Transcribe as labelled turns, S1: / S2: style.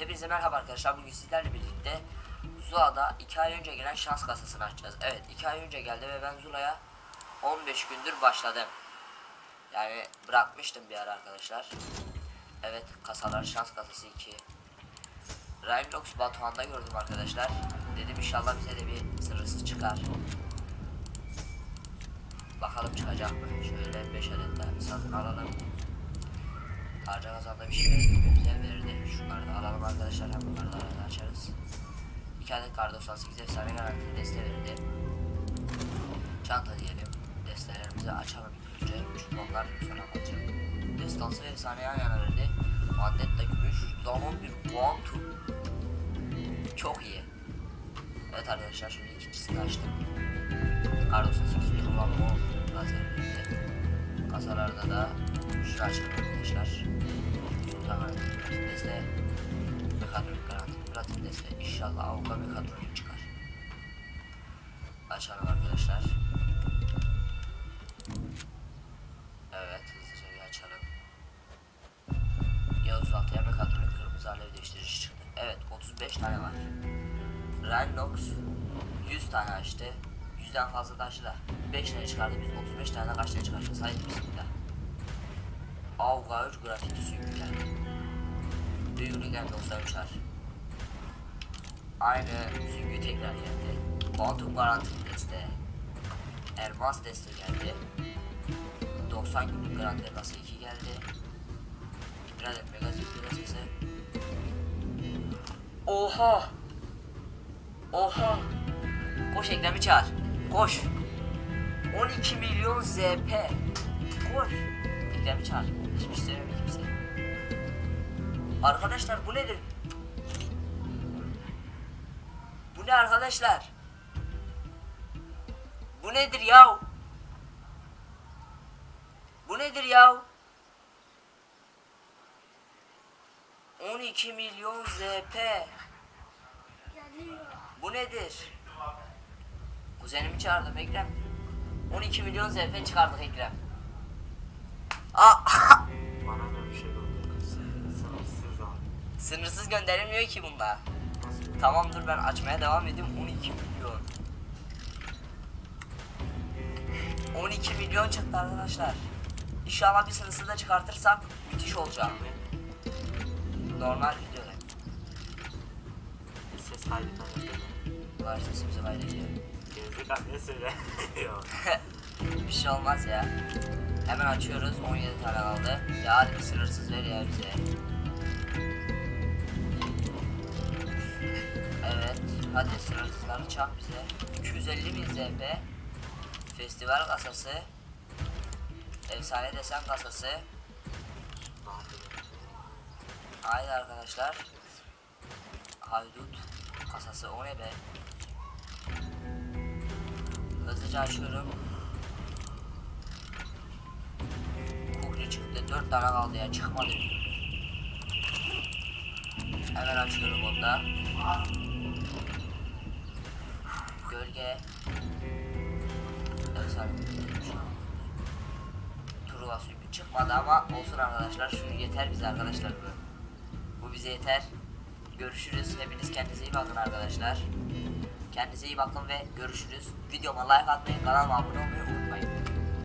S1: Hepinize merhaba arkadaşlar. Bugün sizlerle birlikte Zula'da 2 ay önce gelen şans kasasını açacağız. Evet 2 ay önce geldi ve ben Zula'ya 15 gündür başladım. Yani bırakmıştım bir ara arkadaşlar. Evet kasalar şans kasası 2. Rhinox Batuhan'da gördüm arkadaşlar. Dedim inşallah bize de bir sınırsız çıkar. Bakalım çıkacak mı? Şöyle 5 adet daha satın alalım. Harca kazanda bir şeyler birbirimize arkadaşlar. Hem bunları da açarız. 2 adet kar 98 efsane garanti deste verirdi. Çanta diyelim. Destelerimizi açalım ilk önce. Çünkü onlar sonra alacak. Destansı ve efsane yan yana verdi. Mandetta gümüş. Zaman bir kuantum. Çok iyi. Evet arkadaşlar şimdi ikincisini açtım. Kar 98 bir kullanma lazer verirdi. Kasalarda da şu açalım arkadaşlar. İnşallah avuka mekatronik çıkar. Açalım arkadaşlar. Evet hızlıca bir açalım. Yavuz Altıya mekatronik kırmızı alev değiştirici çıktı. Evet 35 tane var. Rhinox 100 tane açtı. 100'den fazla da da 5 tane çıkardı biz 35 tane kaç tane çıkaracağız haydi bismillah. Avgauç grafiti süngü geldi. Büyüklükten 93'ler. Aynı süngü tekrar geldi. Quantum garantili deste. Elmas deste geldi. 90 günlük garanti kası 2 geldi. Bir adet mega zipli sesi. Oha! Oha! Koş Ekrem'i çağır. Koş. 12 milyon ZP. Koş. Ekrem'i çağır. Hiçbir şey söylemedi kimse. Arkadaşlar bu nedir? Ne arkadaşlar? Bu nedir ya? Bu nedir ya? 12 milyon ZP. Bu nedir? Kuzenimi çağırdım Ekrem. 12 milyon ZP çıkardık Ekrem. Aa,
S2: Bana da bir şey gönderirsin. Sınırsız al.
S1: sınırsız gönderilmiyor ki bunda. Tamam dur ben açmaya devam edeyim 12 milyon. 12 milyon çıktı arkadaşlar. İnşallah bir sınırsız da çıkartırsak müthiş olacak. Normal videoda.
S2: Ses kaydı kaydediyor.
S1: Var sesimizi kaydediyor.
S2: Gerizekalı ne söyle?
S1: Bir şey olmaz ya. Hemen açıyoruz 17 tane kaldı. Ya hadi bir sınırsız ver ya bize. Evet hadi sınırsızları çak bize. 250 bin ZP. Festival kasası. Efsane desen kasası. Haydi arkadaşlar. Haydut kasası o ne be? Hızlıca açıyorum. Kukri çıktı. Dört tane kaldı ya. Çıkmadı. Hemen açıyorum onu Efsane. Truva suyu çıkmadı ama olsun arkadaşlar. Şu yeter bize arkadaşlar bu. Bu bize yeter. Görüşürüz. Hepiniz kendinize iyi bakın arkadaşlar. Kendinize iyi bakın ve görüşürüz. Videoma like atmayı, kanalıma abone olmayı unutmayın.